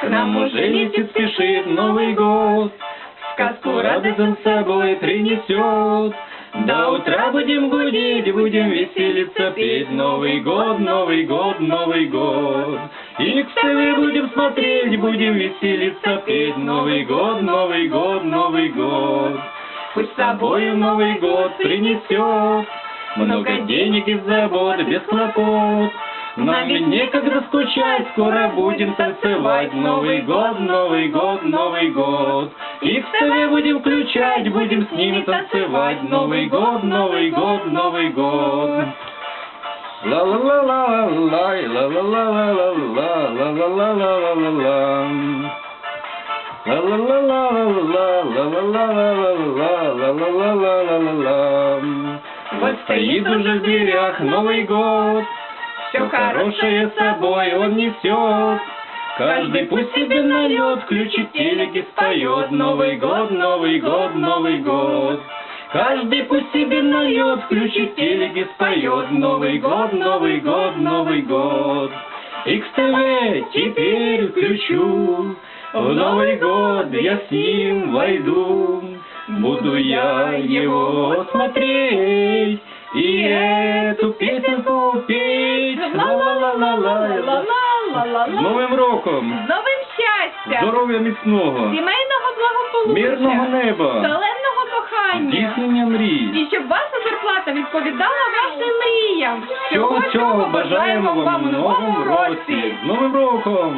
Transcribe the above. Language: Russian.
К нам уже летит, спешит Новый год, Сказку радость он с собой принесет. До утра будем гудеть, будем веселиться, петь Новый год, Новый год, Новый год. И к ТВ будем смотреть, будем веселиться, петь Новый год, Новый год, Новый год. Пусть с собою Новый год принесет много денег и забот, без хлопот. Нам некогда скучать, скоро будем танцевать. Новый год, Новый год, Новый год. И в ТВ будем включать, будем с ними танцевать. Новый год, Новый год, Новый год. ла ла ла ла ла ла ла ла ла ла ла ла ла ла ла ла Вот стоит уже в дверях Новый год, все хорошее с собой он несет. Каждый пусть себе нальет, включит телек и споет Новый год, Новый год, Новый год. Каждый пусть себе нальет, включит телек и споет Новый год, Новый год, Новый год. XTV теперь включу, в Новый год я с ним войду. Буду я его смотреть и эту песенку петь. Ла-ла-ла-ла-ла-ла. З Новим роком! З новим щастям! Здоров'я міцного! Сімейного благополуччя! Мирного неба! Шаленого кохання! Здійснення мрій! І щоб ваша зарплата відповідала вашим мріям! Всього цього бажаємо вам у новому році! З Новим роком!